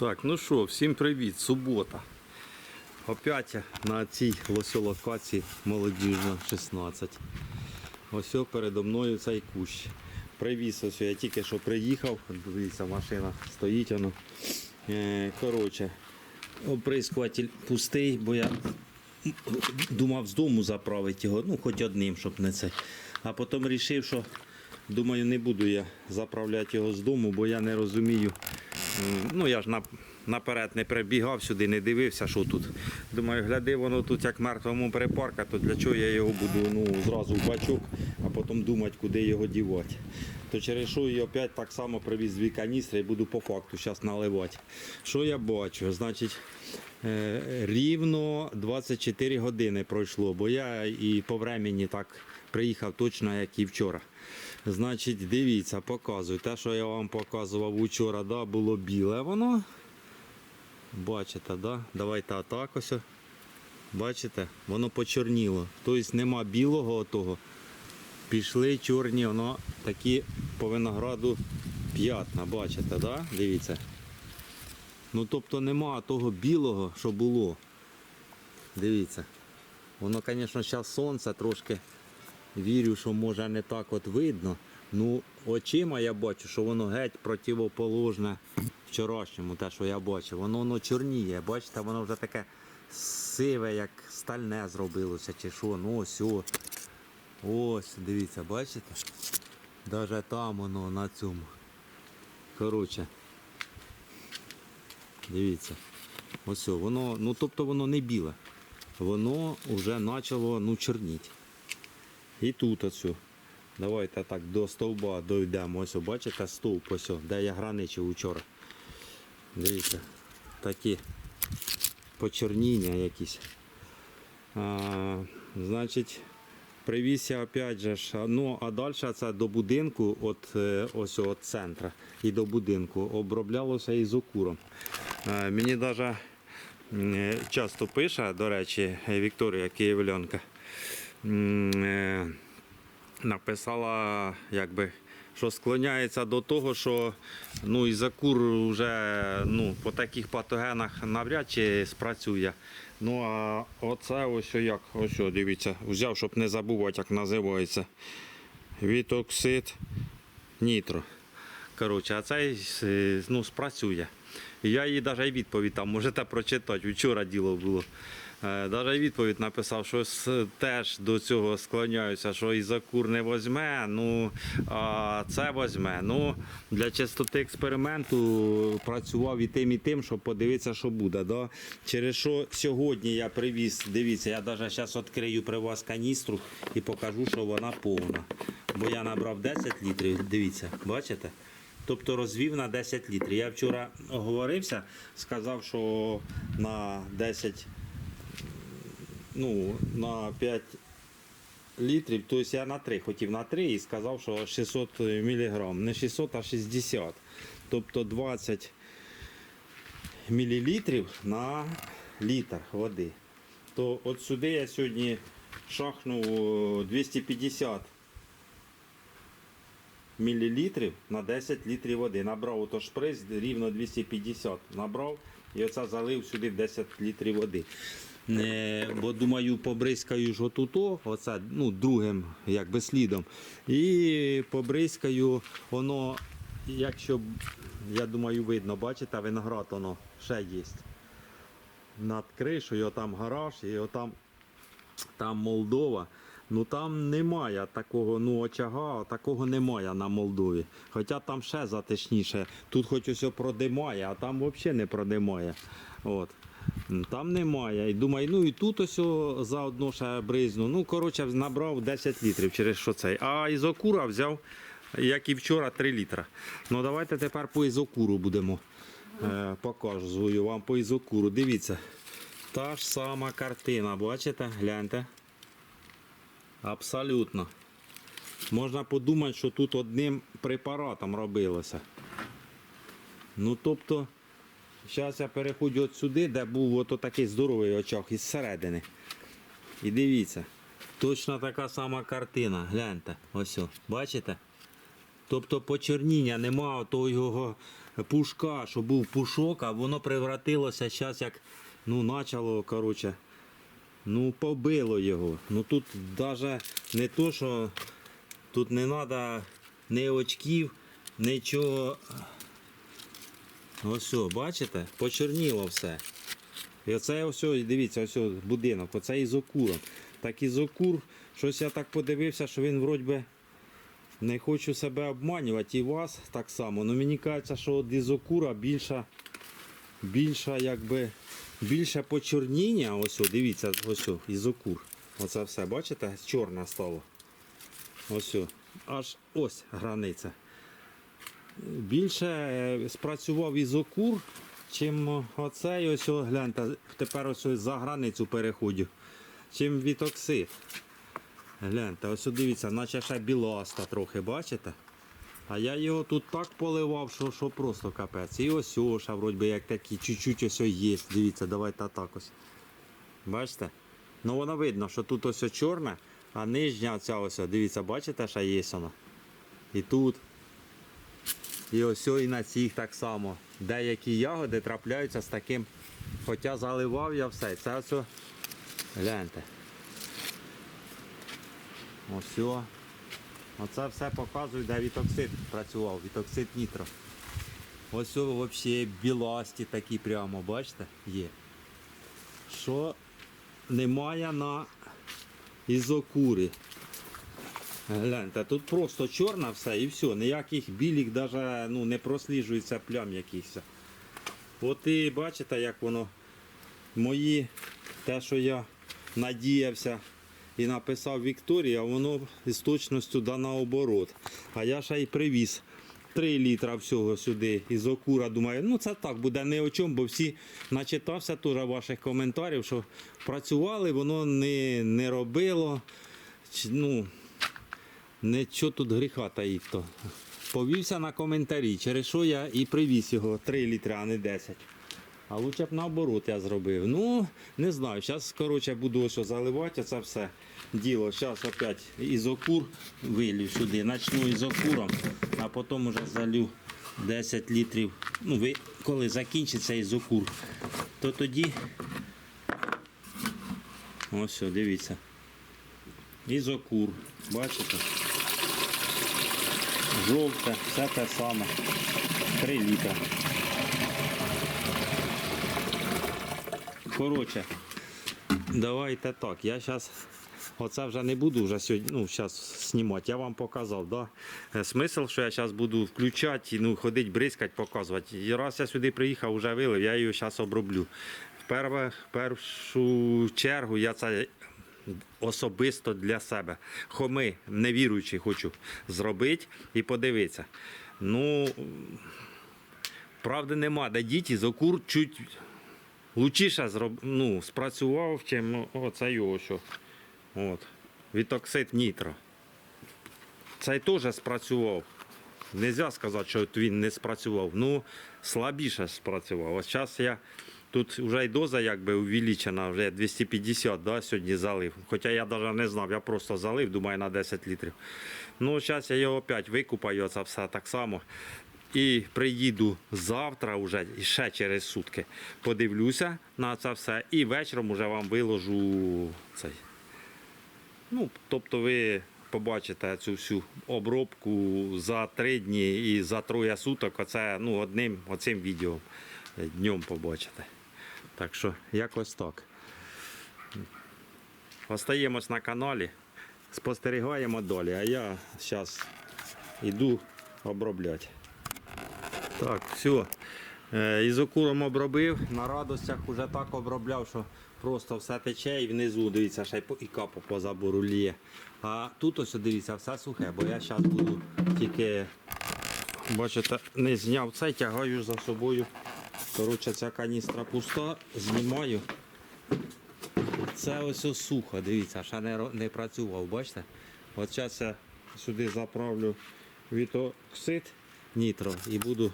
Так, ну що, всім привіт, субота. Опять на цій лосьолокації молодіжна 16. Ось передо мною цей кущ. Привіз ось я тільки що приїхав. Дивіться, машина стоїть воно. Е, коротше, оприскуватель пустий, бо я думав з дому заправити його, ну хоч одним, щоб не це. А потім вирішив, що думаю, не буду я заправляти його з дому, бо я не розумію. Ну я ж наперед не прибігав сюди, не дивився, що тут. Думаю, гляди, воно тут як мертвому припарка, то для чого я його буду ну, зразу в бачок, а потім думати, куди його дівати. То через що я опять так само привіз дві каністри і буду по факту зараз наливати. Що я бачу? Значить, е, рівно 24 години пройшло, бо я і по времені так приїхав точно, як і вчора. Значить, дивіться, показую. Те, що я вам показував вчора, да, було біле воно. Бачите, да? Давайте отак ось. Бачите, воно почорніло. Тобто нема білого того. Пішли чорні, воно такі по винограду п'ятна, бачите, да? Дивіться. Ну тобто нема того білого, що було. Дивіться. Воно, звісно, зараз сонце трошки вірю, що може не так от видно. Ну, очима я бачу, що воно геть противоположне вчорашньому, те, що я бачив. Воно воно чорніє. Бачите, воно вже таке сиве, як стальне зробилося, чи що. Ну ось о. Ось, дивіться, бачите? Даже там воно на цьому. Коротше. Дивіться. Ось воно, ну тобто воно не біле. Воно вже почало ну, чорніти. І тут оцю. Давайте так до стовба дійдемо. Ось бачите стовп, ось, де я граничив учора. Дивіться, такі почорніння якісь. А, значить, привіз я опять же а, ну а далі це до будинку, от е, ось от центра і до будинку оброблялося ізокуром. Е, Мені навіть часто пише, до речі, Вікторія Київлянка. Е, написала, якби, що склоняється до того, що ну, ізокур вже ну, по таких патогенах навряд чи спрацює. Ну а оце ось як, ось дивіться, взяв, щоб не забувати, як називається. Вітоксид нітро. Коротше, а цей ну, спрацює. Я їй навіть відповідь там можете прочитати. Вчора діло було. Навіть відповідь написав, що теж до цього склоняюся, що ізокур не возьме, ну а це возьме. Ну, для чистоти експерименту працював і тим, і тим, щоб подивитися, що буде. Да? Через що сьогодні я привіз, дивіться, я навіть зараз відкрию при вас каністру і покажу, що вона повна. Бо я набрав 10 літрів, дивіться, бачите? Тобто розвів на 10 літрів. Я вчора оговорився, сказав, що на 10, ну, на 5 літрів, тобто я на 3 хотів на 3 і сказав, що 600 мг. Не 600, а 60. Тобто 20 мл на літр води. То от сюди я сьогодні шахнув 250 мл на 10 літрів води. Набрав ото шприц рівно 250. Набрав і оце залив сюди в 10 літрів води. Бо думаю, побризкаю ж отуто, оце, ну, другим якби слідом. І побризкаю, воно, якщо, я думаю, видно, бачите, виноград воно ще є. Над кришею, там гараж, і отам там Молдова. Ну там немає такого ну, очага, такого немає на Молдові. Хоча там ще затишніше. Тут хоч ось продимає, а там взагалі не продимає. От. Там немає. І думаю, ну і тут ось заодно ще бризну. Ну, коротше, набрав 10 літрів через що цей. А ізокура взяв, як і вчора, 3 літра. Ну давайте тепер по ізокуру будемо. Е, показую вам по ізокуру. Дивіться. Та ж сама картина, бачите? Гляньте. Абсолютно. Можна подумати, що тут одним препаратом робилося. Ну тобто, зараз я переходжу от сюди, де був ото такий здоровий очаг із середини. І дивіться, точно така сама картина. Гляньте, ось, бачите? Тобто почерніння нема того його пушка, що був пушок, а воно превратилося зараз як ну, почало, коротше, ну, побило його. Ну тут навіть не то, що тут не треба ні очків, нічого. Ось, о, бачите, почерніло все. І оце ось, ось, дивіться, ось ось будинок, оце ізокуром. Так ізокур, щось я так подивився, що він вроді би не хочу себе обманювати і вас так само. Ну мені кажеться, що от ізокура більша, більша якби, більше почорніння. Ось, дивіться, ось о, ізокур. Оце все, бачите, чорне стало. Ось, аж ось границя. Більше е, спрацював ізокур, чим оцей ось, гляньте, тепер ось за границю переходю, чим вітоксид. Гляньте, ось дивіться, наче ще біласта трохи, бачите? А я його тут так поливав, що, що просто капець. І ось о, вроді як такі, чуть-чуть ось є. Дивіться, давайте так ось. Бачите? Ну воно видно, що тут ось чорне, а нижня ця ось, дивіться, бачите, ще є вона. І тут. І ось і на цих так само. Деякі ягоди трапляються з таким. Хоча заливав я все. Це ось. Гляньте. Ось. Оце все показує, де вітоксид працював, вітоксид нітро. Ось взагалі біласті такі прямо, бачите, є. Що немає на ізокурі. Гляньте, тут просто чорне все і все, ніяких білих даже, ну, не просліджується плям якихось. От і бачите, як воно мої, те, що я надіявся і написав Вікторія, воно з точністю да наоборот. А я ще й привіз 3 літра всього сюди із окура. Думаю, ну це так буде не о чому, бо всі начитався теж ваших коментарів, що працювали, воно не, не робило. Ну, Нічого тут гріха таїть то. Повівся на коментарі, через що я і привіз його 3 літри, а не 10. А лучше б наоборот я зробив. Ну, не знаю. Зараз, коротше, буду ось заливати це все діло. Зараз опять ізокур вилью сюди. Начну ізокуром, а потім уже залю 10 літрів. Ну, ви, коли закінчиться ізокур, то тоді. Ось, дивіться. Ізокур. Бачите? Жовте, все те саме. 3 літра. Коротше, давайте так. Я зараз оце вже не буду вже сьогодні, ну, зараз знімати. Я вам показав, да? Е, Смисл, що я зараз буду включати, ну, ходити, бризкати, показувати. І раз я сюди приїхав, вже вилив, я її зараз оброблю. В першу чергу я це особисто для себе. Хоми, невіруючий, хочу зробити і подивитися. Ну, правди нема, де діти з окур чуть лучіше зроб... ну, спрацював, чим оце його що. От. Вітоксид нітро. Цей теж спрацював. Нельзя сказати, що він не спрацював. Ну, слабіше спрацював. Ось зараз я тут вже й доза якби увеличена, вже 250 да, сьогодні залив. Хоча я навіть не знав, я просто залив, думаю, на 10 літрів. Ну, зараз я його опять викупаю, це все так само. І приїду завтра вже ще через сутки. Подивлюся на це все і вечором вже вам виложу цей. Ну, тобто ви побачите цю всю обробку за три дні і за троє суток. Оце ну, одним оцим відео днем побачите. Так що якось так. Остаємось на каналі, спостерігаємо далі, а я зараз йду обробляти. Так, все. Ізокуром обробив, на радостях вже так обробляв, що просто все тече і внизу, дивіться, ще і капо по забору лє. А тут ось дивіться, все сухе, бо я зараз буду тільки, бачите, не зняв це, тягаю за собою. Коротше, ця каністра пуста, знімаю. Це ось сухо, дивіться, ще не, не працював, бачите? От зараз я сюди заправлю вітоксид нітро і буду,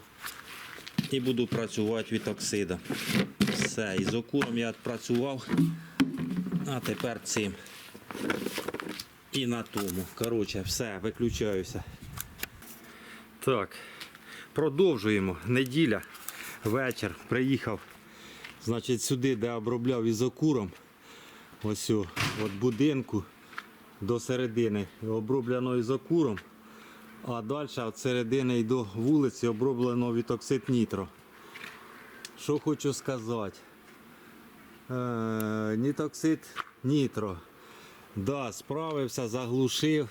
і буду працювати вітоксидом. Все, із окуром я працював, а тепер цим. І на тому. Коротше, все, виключаюся. Так. Продовжуємо. Неділя, вечір. Приїхав значить, сюди, де обробляв ізокуром. Ось о, от будинку до середини оброблено ізокуром. А далі від середини і до вулиці оброблено вітоксид нітро. Що хочу сказати? Е, нітоксид нітро. Да, справився, заглушив.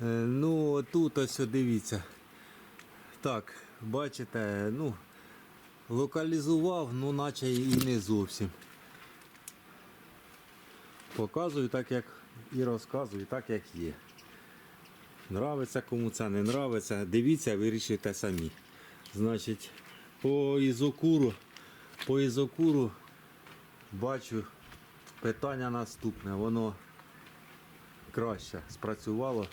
Е, ну, тут ось дивіться. Так, бачите, ну, локалізував, ну наче і не зовсім. Показую так, як і розказую, так, як є. Нравиться кому це не нравиться. Дивіться, вирішуйте самі. Значить, по ізокуру, по ізокуру бачу питання наступне. Воно краще спрацювало.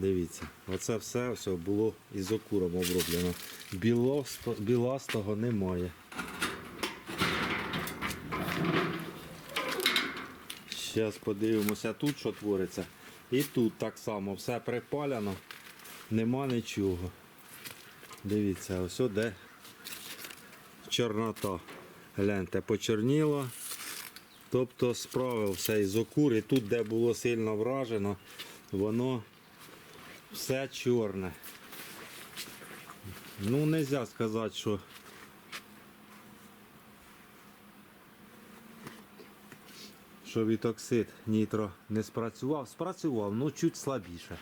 Дивіться, оце все, все було ізокуром оброблено. Білосто, біластого немає. Зараз подивимося тут, що твориться. І тут так само все припалено, нема нічого. Дивіться, ось де чорнота. Гляньте, почорніло. Тобто справився ізокур. І тут, де було сильно вражено, воно все чорне. Ну, не можна сказати, що що вітоксид нітро не спрацював. Спрацював, ну чуть слабіше.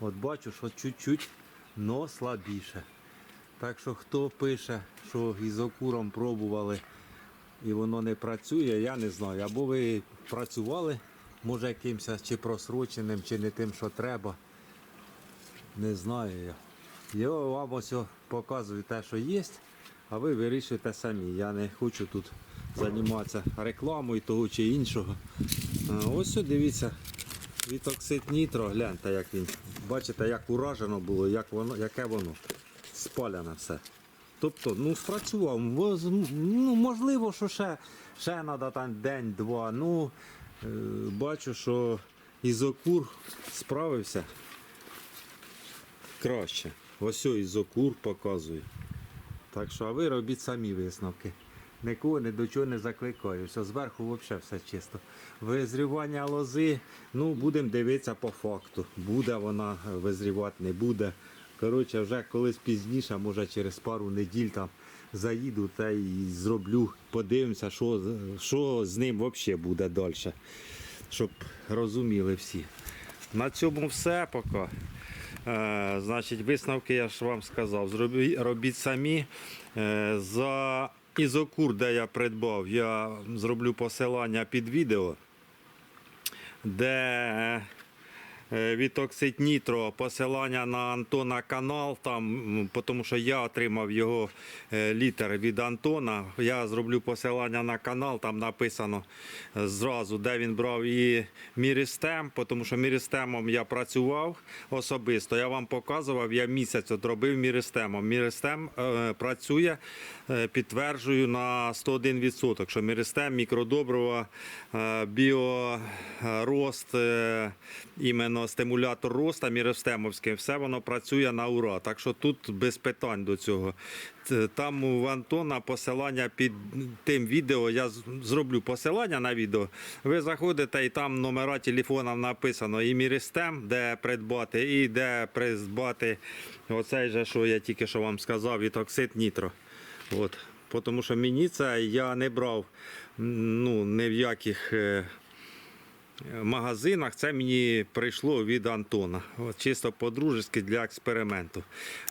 От бачу, що чуть-чуть, но слабіше. Так що хто пише, що ізокуром пробували і воно не працює, я не знаю. Або ви працювали, може якимось чи просроченим, чи не тим, що треба. Не знаю я. Я вам ось показую те, що є, а ви вирішуєте самі. Я не хочу тут займатися рекламою того чи іншого. Ось дивіться, вітоксид нітро, гляньте, як він. Бачите, як уражено було, як воно, яке воно. Спалене все. Тобто, ну, спрацював. Ну, можливо, що ще, ще треба там день-два. Ну, е, бачу, що ізокур справився краще. Ось ось ізокур показує. Так що, а ви робіть самі висновки. Нікого ні до чого не закликаю. Все зверху взагалі все чисто. Визрівання лози, ну будемо дивитися по факту. Буде вона визрівати, не буде. Коротше, вже колись пізніше, може через пару неділь там заїду та і зроблю, подивимося, що, що з ним взагалі буде далі. Щоб розуміли всі. На цьому все поки. Е, значить, висновки я ж вам сказав. Робіть самі. Е, за ізокур, де я придбав, я зроблю посилання під відео, де е, Вітоксид Нітро, посилання на Антона канал, там, тому що я отримав його е, літер від Антона. Я зроблю посилання на канал, там написано е, зразу, де він брав і Мірістем, тому що Мірістемом я працював особисто. Я вам показував, я місяць робив Мірістемом. Мірістем е, працює, е, підтверджую на 101%, що Мірістем, мікродобрива, е, біорост, е, іменно стимулятор роста міристемовський, все воно працює на ура. Так що тут без питань до цього. Там у Антона посилання під тим відео. Я зроблю посилання на відео. Ви заходите і там номера телефонів написано і Міристем, де придбати, і де придбати оцей же, що я тільки що вам сказав, і токсид нітро. От. Тому що мені це я не брав ну, ні в яких. Магазинах це мені прийшло від Антона. От, чисто по-дружески для експерименту.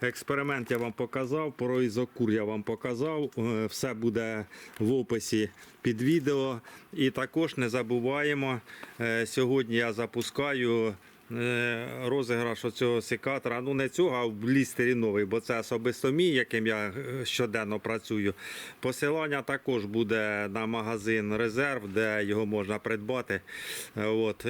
Експеримент я вам показав, про ізокур я вам показав. Е, Все буде в описі під відео. І також не забуваємо, е, сьогодні я запускаю. Е, Розіграш оцього секатора, ну не цього, а в блістері новий, бо це особисто мій, яким я е, щоденно працюю. Посилання також буде на магазин Резерв, де його можна придбати. Е, От.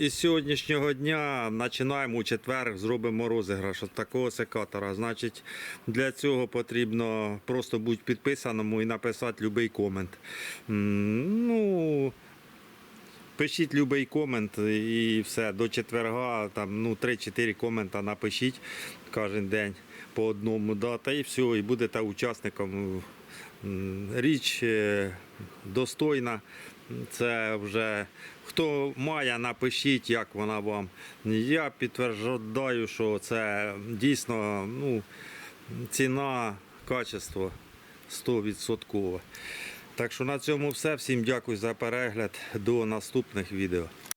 І з сьогоднішнього дня починаємо у четвер, зробимо розіграш от такого секатора. Значить, для цього потрібно просто бути підписаному і написати будь-який комент. Ну, Пишіть будь-який комент і все. До четверга там, ну, 3-4 комента напишіть кожен день. по одному, да, та і все, і будете учасником. Річ е, достойна. Це вже хто має, напишіть, як вона вам. Я підтверджую, що це дійсно ну, ціна, качество 100%. Так що на цьому все. Всім дякую за перегляд. До наступних відео.